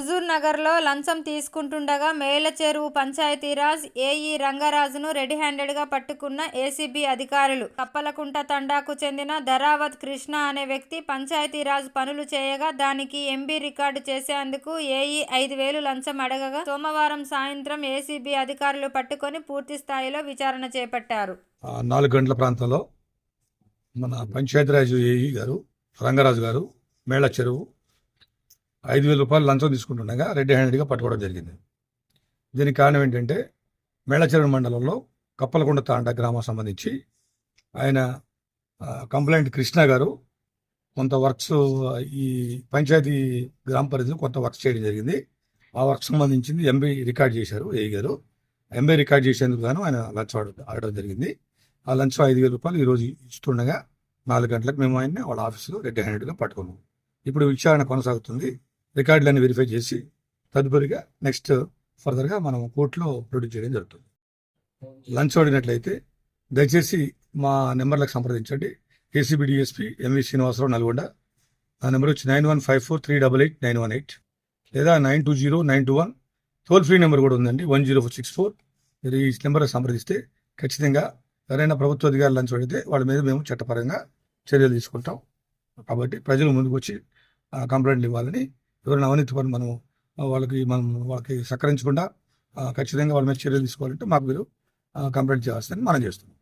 హుజూర్నగర్లో లంచం తీసుకుంటుండగా మేళ్ళచెరువు పంచాయతీరాజ్ ఏఈ రంగరాజును రెడీ హ్యాండెడ్గా పట్టుకున్న ఏసీబీ అధికారులు. కప్పలకుంట తండాకు చెందిన ధరావత్ కృష్ణ అనే వ్యక్తి పంచాయతీరాజ్ పనులు చేయగా దానికి ఎంబీ రికార్డు చేసేందుకు ఏఈ ఐదు వేలు లంచం అడగగా సోమవారం సాయంత్రం ఏసీబీ అధికారులు పట్టుకొని పూర్తి స్థాయిలో విచారణ చేపట్టారు. నాలుగు గంటల ప్రాంతంలో మన పంచాయతీరాజ్ ఏఈ గారు రంగరాజు గారు మేళ చెరువు ఐదు వేల రూపాయలు లంచం తీసుకుంటుండగా రెడ్ హ్యాండెడ్గా పట్టుకోవడం జరిగింది. దీనికి కారణం ఏంటంటే మేళచరణ మండలంలో కప్పలకొండ తాండ గ్రామం సంబంధించి ఆయన కంప్లైంట్ కృష్ణ గారు కొంత వర్క్స్ ఈ పంచాయతీ గ్రామ పరిధిలో కొంత వర్క్స్ చేయడం జరిగింది. ఆ వర్క్ సంబంధించింది ఎంబీ రికార్డ్ చేశారు ఏఈ గారు. ఎంబీ రికార్డ్ చేసేందుకు గాను ఆయన లంచం ఆడడం జరిగింది. ఆ లంచం ఐదు వేల రూపాయలు ఈరోజు ఇస్తుండగా నాలుగు గంటలకు మేము ఆయన్ని వాళ్ళ ఆఫీసులో రెడ్ హ్యాండెడ్గా పట్టుకున్నాం. ఇప్పుడు విచారణ కొనసాగుతుంది. రికార్డులన్నీ వెరిఫై చేసి తదుపరిగా నెక్స్ట్ ఫర్దర్గా మనం కోర్టులో ప్రొడ్యూస్ చేయడం జరుగుతుంది. లంచ్ అడిగినట్లయితే దయచేసి మా నెంబర్లకు సంప్రదించండి. ACB DSP MV Srinivasa Rao Nalgonda. నా నెంబర్ వచ్చి nine one five four three double eight nine one eight. లేదా nine two zero nine two one. Toll free number కూడా ఉందండి one zero four six four. మీరు ఈ number సంప్రదిస్తే ఖచ్చితంగా ఎవరైనా ప్రభుత్వ అధికారులు లంచ్ అడిగితే వాళ్ళ మీద మేము చట్టపరంగా చర్యలు తీసుకుంటాం. కాబట్టి ప్రజలు ముందుకు వచ్చి ఆ, కంప్లైంట్లు ఇవ్వాలని ఎవరైనా అవినీతి పని మనం వాళ్ళకి మనం వాళ్ళకి సహకరించకుండా ఖచ్చితంగా వాళ్ళ మీద చర్యలు తీసుకోవాలంటే మాకు మీరు కంప్లైంట్ చేయాల్సిందని మనం చేస్తున్నాం.